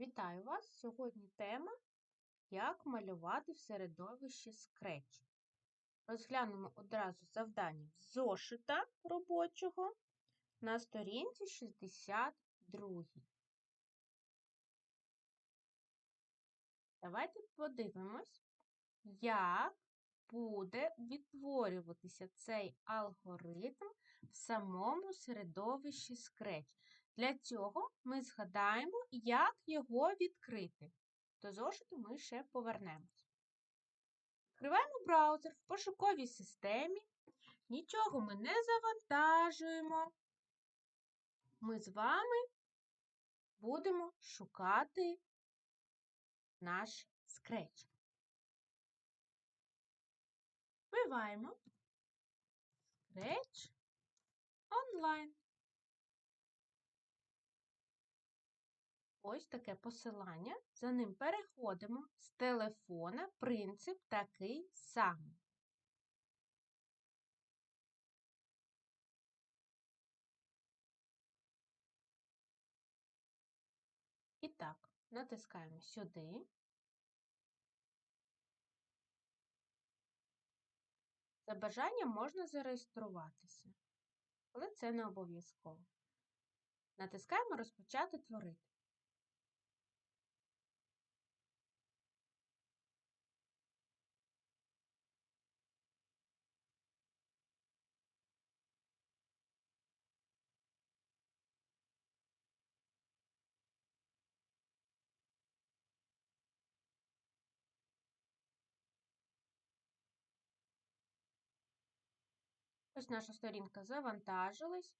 Вітаю вас! Сьогодні тема Як малювати в середовищі Scratch. Розглянемо одразу завдання зошита робочого на сторінці 62. Давайте подивимось, як буде відтворюватися цей алгоритм в самому середовищі Scratch. Для цього ми згадаємо, як його відкрити. До зошиту ми ще повернемось. Відкриваємо браузер в пошуковій системі. Нічого ми не завантажуємо. Ми з вами будемо шукати наш Scratch. Вбиваємо Scratch онлайн. Ось таке посилання. За ним переходимо з телефона. Принцип такий самий. І так, натискаємо сюди. За бажанням можна зареєструватися, але це не обов'язково. Натискаємо Розпочати творити. Ось наша сторінка завантажилась.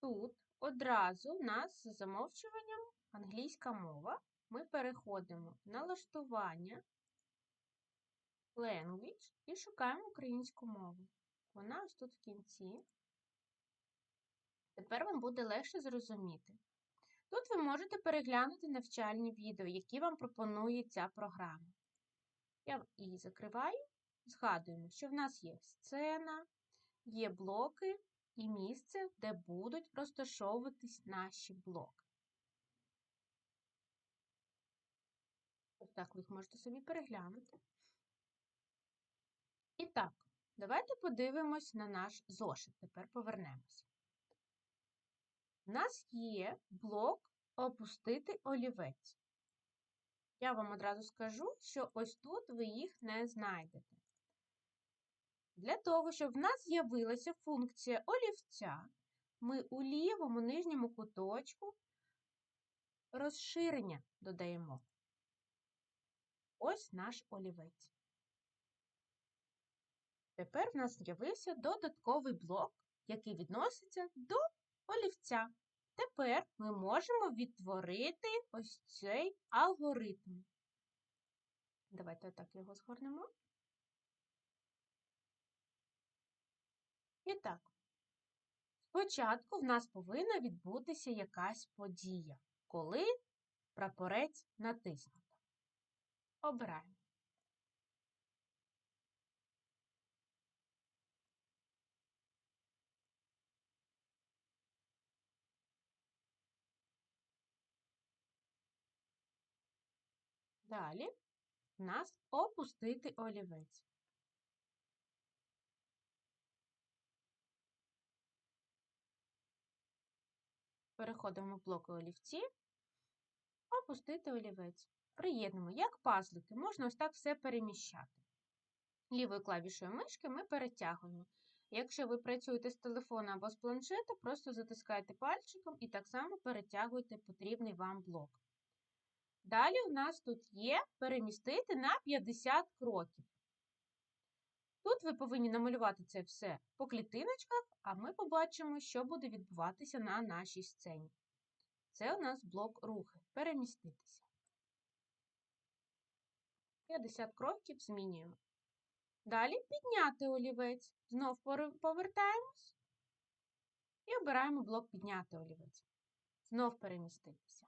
Тут одразу у нас за замовчуванням англійська мова. Ми переходимо в налаштування Language і шукаємо українську мову. Вона ось тут в кінці. Тепер вам буде легше зрозуміти. Тут ви можете переглянути навчальні відео, які вам пропонує ця програма. Я її закриваю. Згадуємо, що в нас є сцена, є блоки і місце, де будуть розташовуватись наші блоки. Ось так ви їх можете собі переглянути. І так, давайте подивимось на наш зошит. Тепер повернемося. У нас є блок Опустити олівець. Я вам одразу скажу, що ось тут ви їх не знайдете. Для того, щоб в нас з'явилася функція олівця, ми у лівому нижньому куточку розширення додаємо. Ось наш олівець. Тепер в нас з'явився додатковий блок, який відноситься до олівця. Тепер ми можемо відтворити ось цей алгоритм. Давайте отак його згорнемо. І так, спочатку в нас повинна відбутися якась подія, коли прапорець натиснуто. Обираємо. Далі в нас опустити олівець. Переходимо в блоки олівці, опустити олівець. Приєднуємо, як пазлики, можна ось так все переміщати. Лівою клавішою мишки ми перетягуємо. Якщо ви працюєте з телефона або з планшета, просто затискайте пальчиком і так само перетягуєте потрібний вам блок. Далі у нас тут є перемістити на 50 кроків. Тут ви повинні намалювати це все по клітиночках, а ми побачимо, що буде відбуватися на нашій сцені. Це у нас блок рухи. Переміститися. 50 кроків змінюємо. Далі підняти олівець. Знов повертаємось і обираємо блок підняти олівець. Знов переміститися.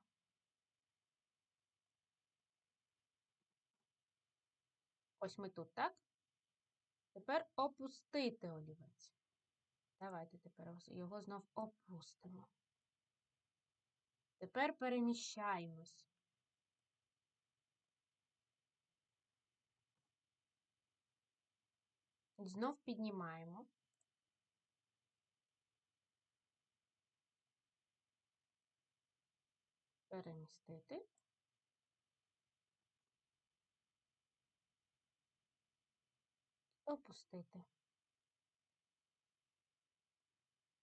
Ось ми тут, так? Тепер опустити олівець. Давайте тепер його знов опустимо. Тепер переміщаємось. Знов піднімаємо. Перемістити. Опустити.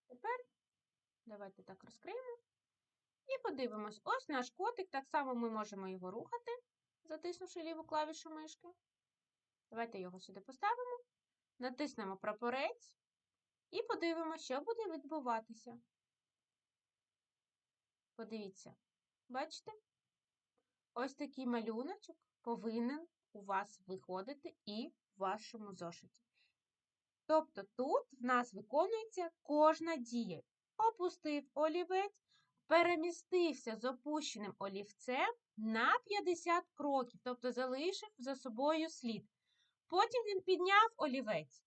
Тепер давайте так розкриємо. І подивимось, ось наш котик, так само ми можемо його рухати, затиснувши ліву клавішу мишки. Давайте його сюди поставимо, натиснемо прапорець і подивимося, що буде відбуватися. Подивіться, бачите? Ось такий малюночок повинен у вас виходити і вашому зошиті. Тобто тут в нас виконується кожна дія. Опустив олівець, перемістився з опущеним олівцем на 50 кроків, тобто залишив за собою слід. Потім він підняв олівець,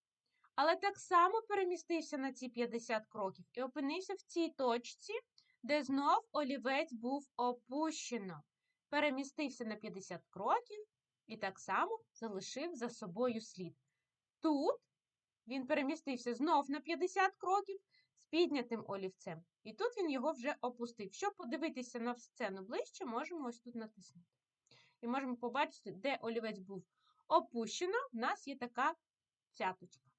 але так само перемістився на ці 50 кроків і опинився в цій точці, де знов олівець був опущено. Перемістився на 50 кроків і так само залишив за собою слід. Тут він перемістився знов на 50 кроків з піднятим олівцем. І тут він його вже опустив. Щоб подивитися на сцену ближче, можемо ось тут натиснути. І можемо побачити, де олівець був опущено, в нас є така цяточка.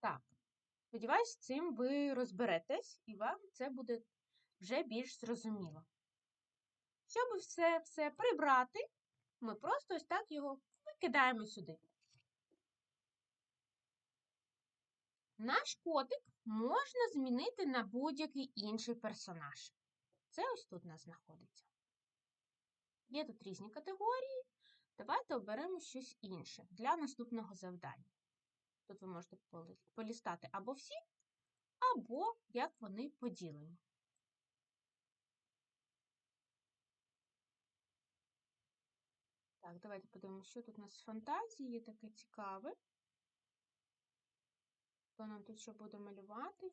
Так, сподіваюсь, цим ви розберетесь, і вам це буде вже більш зрозуміло. Щоб все все прибрати, ми просто ось так його викидаємо сюди. Наш котик можна змінити на будь-який інший персонаж. Це ось тут у нас знаходиться. Є тут різні категорії. Давайте оберемо щось інше для наступного завдання. Тут ви можете полістати або всі, або як вони поділені. Так, давайте подивимося, що тут у нас з фантазії таке цікаве. Хто нам тут що буде малювати?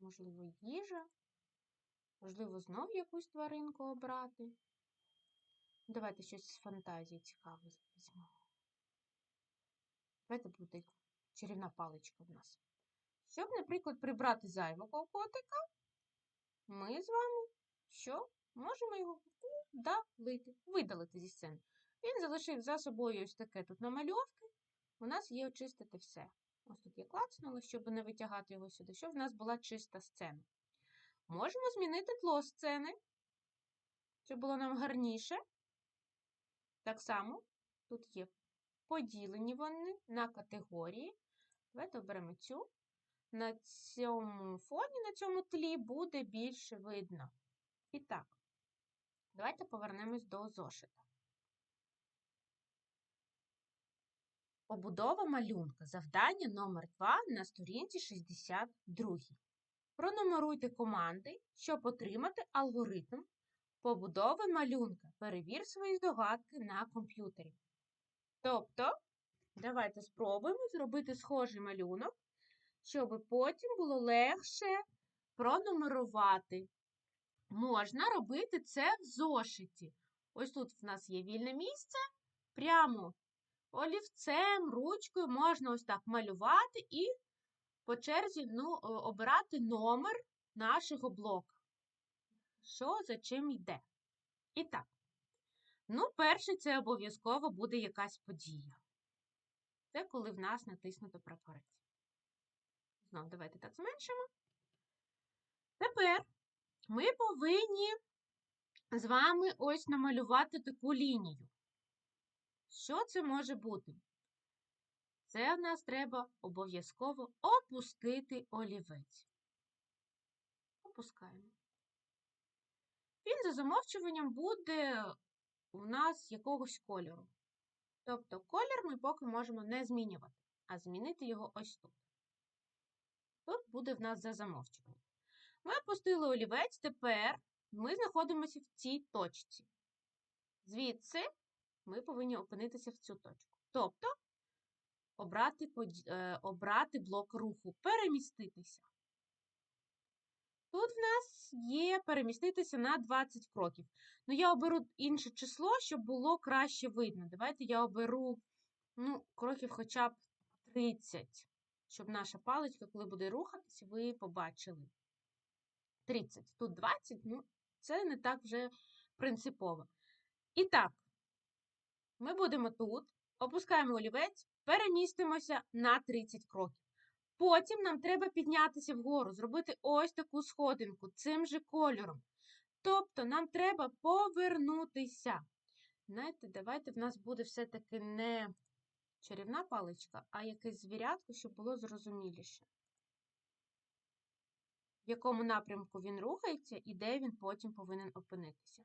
Можливо, їжа. Можливо, знов якусь тваринку обрати. Давайте щось з фантазії цікаве візьмемо. Давайте буде чарівна паличка в нас. Щоб, наприклад, прибрати зайвого котика, ми з вами що? Можемо його удалити, видалити зі сцени. Він залишив за собою ось таке тут намальовки. У нас є очистити все. Ось тут я клацнула, щоб не витягати його сюди, щоб в нас була чиста сцена. Можемо змінити тло сцени, щоб було нам гарніше. Так само, тут є поділені вони на категорії. Давайте оберемо цю. На цьому фоні, на цьому тлі буде більше видно. І так, давайте повернемось до зошита. Побудова малюнка. Завдання номер 2 на сторінці 62. Пронумеруйте команди, щоб отримати алгоритм побудови малюнка. Перевір свої здогадки на комп'ютері. Тобто, давайте спробуємо зробити схожий малюнок, щоб потім було легше пронумерувати. Можна робити це в зошиті. Ось тут в нас є вільне місце. Прямо олівцем, ручкою можна ось так малювати і по черзі ну, обирати номер нашого блока. Що за чим йде? І так, ну, перше, це обов'язково буде якась подія. Це коли в нас натиснуто прапорець. Знову давайте так зменшимо. Ми повинні з вами ось намалювати таку лінію. Що це може бути? Це в нас треба обов'язково опустити олівець. Опускаємо. Він за замовчуванням буде у нас якогось кольору. Тобто колір ми поки можемо не змінювати, а змінити його ось тут. Тут буде в нас за замовчуванням. Ми опустили олівець, тепер ми знаходимося в цій точці. Звідси ми повинні опинитися в цю точку. Тобто обрати, е, обрати блок руху, переміститися. Тут в нас є переміститися на 20 кроків. Ну, я оберу інше число, щоб було краще видно. Давайте я оберу ну, кроків хоча б 30, щоб наша паличка, коли буде рухатись, ви побачили. 30. Тут 20, ну, це не так вже принципово. І так, ми будемо тут, опускаємо олівець, перемістимося на 30 кроків. Потім нам треба піднятися вгору, зробити ось таку сходинку цим же кольором. Тобто нам треба повернутися. Знаєте, давайте в нас буде все-таки не чарівна паличка, а якесь звірятко, щоб було зрозуміліше. В якому напрямку він рухається і де він потім повинен опинитися.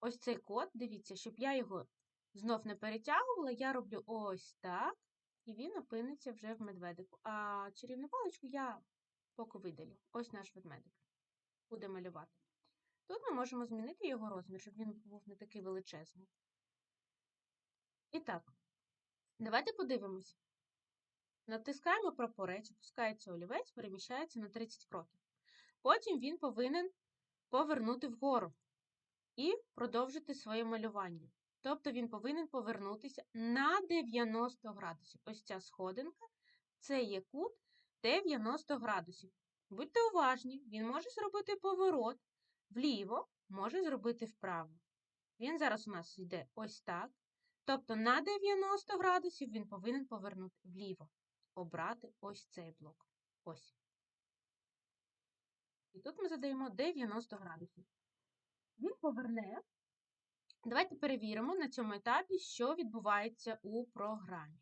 Ось цей код, дивіться, щоб я його знов не перетягувала, я роблю ось так, і він опиниться вже в медведику. А чарівну паличку я поки видалю. Ось наш ведмедик. Буде малювати. Тут ми можемо змінити його розмір, щоб він був не такий величезний. І так, давайте подивимось. Натискаємо прапорець, опускається олівець, переміщається на 30 кроків. Потім він повинен повернути вгору і продовжити своє малювання. Тобто він повинен повернутися на 90 градусів. Ось ця сходинка це є кут 90 градусів. Будьте уважні, він може зробити поворот вліво, може зробити вправо. Він зараз у нас йде ось так. Тобто на 90 градусів він повинен повернути вліво, обрати ось цей блок. Ось. І тут ми задаємо 90 градусів. Він поверне. Давайте перевіримо на цьому етапі, що відбувається у програмі.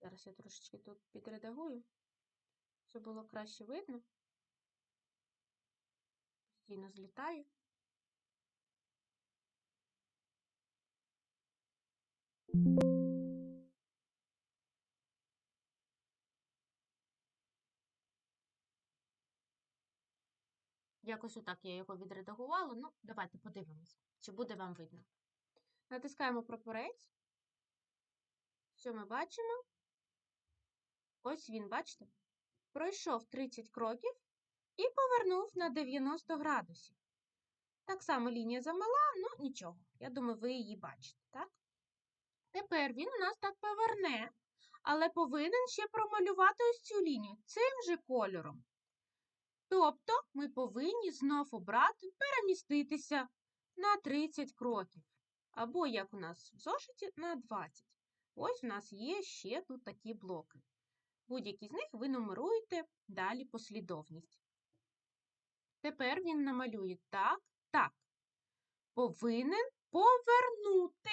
Зараз я трошечки тут підредагую, щоб було краще видно. Постійно злітаю. Якось отак я його відредагувала. Ну, давайте подивимось, чи буде вам видно. Натискаємо прапорець. Що ми бачимо? Ось він, бачите? Пройшов 30 кроків і повернув на 90 градусів. Так само лінія замала, ну нічого. Я думаю, ви її бачите, так? Тепер він у нас так поверне, але повинен ще промалювати ось цю лінію цим же кольором. Тобто ми повинні знов обрати переміститися на 30 кроків. Або, як у нас в зошиті, на 20. Ось у нас є ще тут такі блоки. Будь-які з них ви нумеруєте далі послідовність. Тепер він намалює так, так. Повинен повернути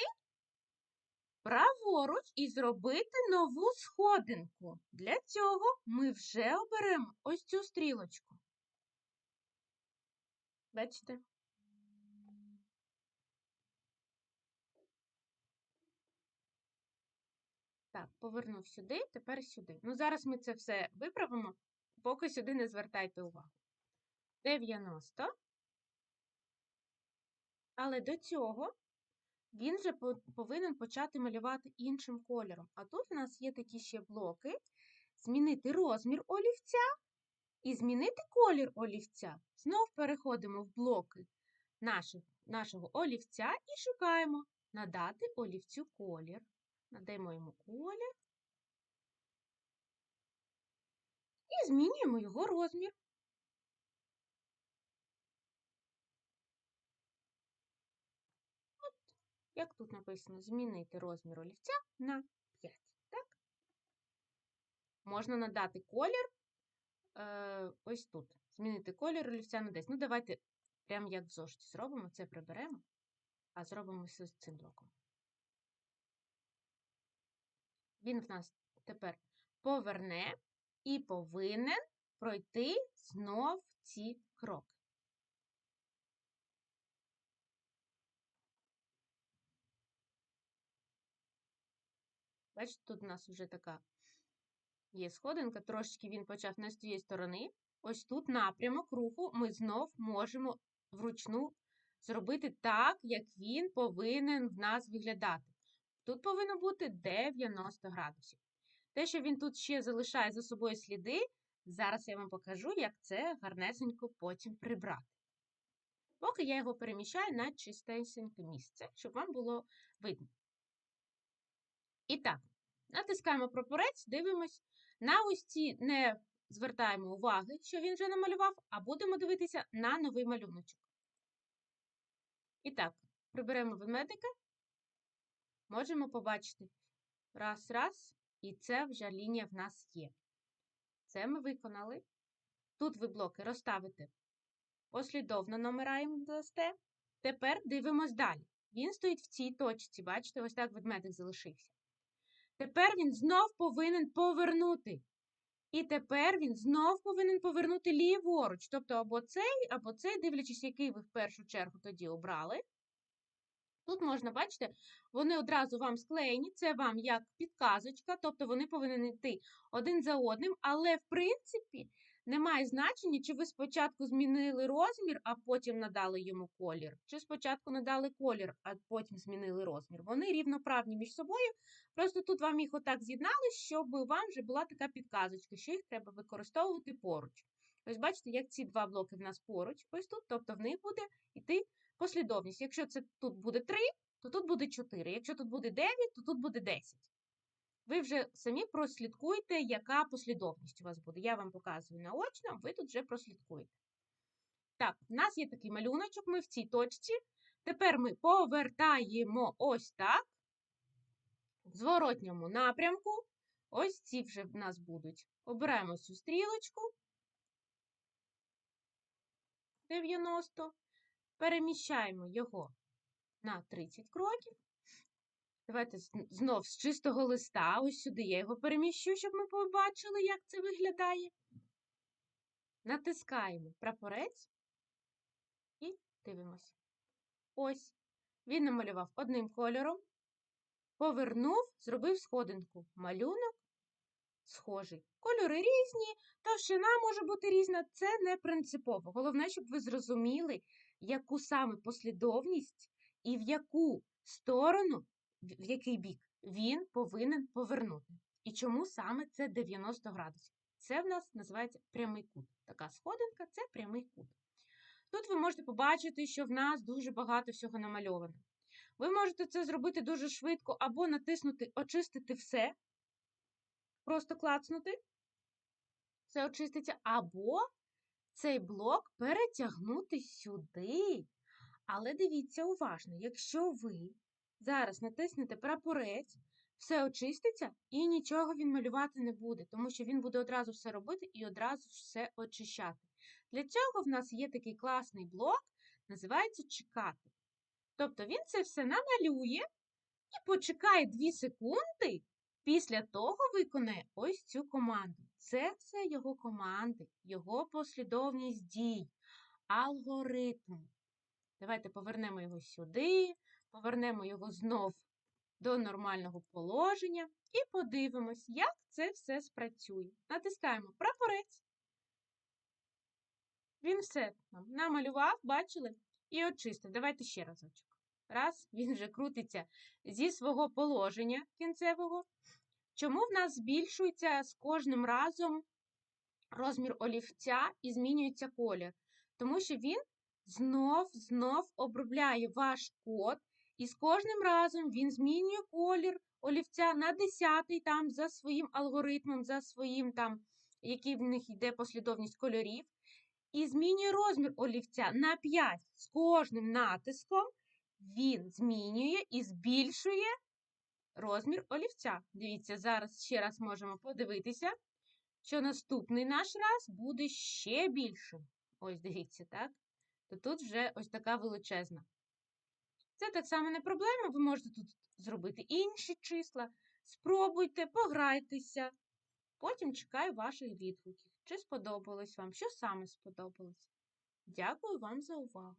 праворуч і зробити нову сходинку. Для цього ми вже оберемо ось цю стрілочку. Бачите? Так, повернув сюди, тепер сюди. Ну, зараз ми це все виправимо, поки сюди не звертайте увагу. 90. Але до цього він вже повинен почати малювати іншим кольором. А тут у нас є такі ще блоки: змінити розмір олівця і змінити колір олівця. Знов переходимо в блоки нашого олівця і шукаємо надати олівцю колір. Надаємо йому колір і змінюємо його розмір. Як тут написано, змінити розмір олівця на 5. Так? Можна надати колір е, ось тут. Змінити колір олівця на 10. Ну, давайте, прямо як в зошиті зробимо, це приберемо, а зробимо все з цим блоком. Він в нас тепер поверне і повинен пройти знов ці кроки. Бачите, тут у нас вже така є сходинка, трошечки він почав не з тієї сторони. Ось тут напрямок руху ми знов можемо вручну зробити так, як він повинен в нас виглядати. Тут повинно бути 90 градусів. Те, що він тут ще залишає за собою сліди, зараз я вам покажу, як це гарнесенько потім прибрати. Поки я його переміщаю на чистесеньке місце, щоб вам було видно. І так, натискаємо прапорець, дивимось. На ось не звертаємо уваги, що він вже намалював, а будемо дивитися на новий малюночок. І так, приберемо ведмедика. Можемо побачити раз, раз, і це вже лінія в нас є. Це ми виконали. Тут ви блоки розставите послідовно номера їм. Тепер дивимось далі. Він стоїть в цій точці, бачите, ось так ведмедик залишився. Тепер він знов повинен повернути. І тепер він знов повинен повернути ліворуч. Тобто або цей, або цей, дивлячись, який ви в першу чергу тоді обрали. Тут можна, бачите, вони одразу вам склеєні, це вам як підказочка, тобто вони повинні йти один за одним, але в принципі немає значення, чи ви спочатку змінили розмір, а потім надали йому колір, чи спочатку надали колір, а потім змінили розмір. Вони рівноправні між собою. Просто тут вам їх отак з'єднали, щоб вам вже була така підказочка, що їх треба використовувати поруч. Ось бачите, як ці два блоки в нас поруч, ось тут, тобто в них буде йти послідовність. Якщо це тут буде 3, то тут буде 4. Якщо тут буде 9, то тут буде 10. Ви вже самі прослідкуйте, яка послідовність у вас буде. Я вам показую наочно, ви тут вже прослідкуєте. Так, в нас є такий малюночок, ми в цій точці. Тепер ми повертаємо ось так. В зворотньому напрямку. Ось ці вже в нас будуть. Обираємо цю стрілочку. 90. Переміщаємо його на 30 кроків. Давайте знов з чистого листа, ось сюди я його переміщу, щоб ми побачили, як це виглядає. Натискаємо прапорець і дивимося. Ось. Він намалював одним кольором, повернув, зробив сходинку. Малюнок схожий. Кольори різні, товщина може бути різна, це не принципово. Головне, щоб ви зрозуміли, яку саме послідовність і в яку сторону в який бік він повинен повернути. І чому саме це 90 градусів? Це в нас називається прямий кут. Така сходинка це прямий кут. Тут ви можете побачити, що в нас дуже багато всього намальовано. Ви можете це зробити дуже швидко, або натиснути Очистити все, просто клацнути, все очиститься, або цей блок перетягнути сюди. Але дивіться уважно, якщо ви Зараз натиснете прапорець, все очиститься і нічого він малювати не буде, тому що він буде одразу все робити і одразу все очищати. Для цього в нас є такий класний блок, називається чекати. Тобто він це все намалює і почекає 2 секунди, після того виконає ось цю команду. Це все його команди, його послідовність дій, алгоритм. Давайте повернемо його сюди. Повернемо його знов до нормального положення і подивимось, як це все спрацює. Натискаємо прапорець. Він все нам намалював, бачили? І очистив. Давайте ще разочок. Раз, він вже крутиться зі свого положення кінцевого. Чому в нас збільшується з кожним разом розмір олівця і змінюється колір? Тому що він знов знов обробляє ваш код і з кожним разом він змінює колір олівця на 10 там за своїм алгоритмом, за своїм там, який в них йде послідовність кольорів. І змінює розмір олівця на 5. З кожним натиском він змінює і збільшує розмір олівця. Дивіться, зараз ще раз можемо подивитися, що наступний наш раз буде ще більшим. Ось дивіться, так? То тут вже ось така величезна. Це так само не проблема, ви можете тут зробити інші числа. Спробуйте, пограйтеся. Потім чекаю ваших відгуків. Чи сподобалось вам, що саме сподобалось. Дякую вам за увагу!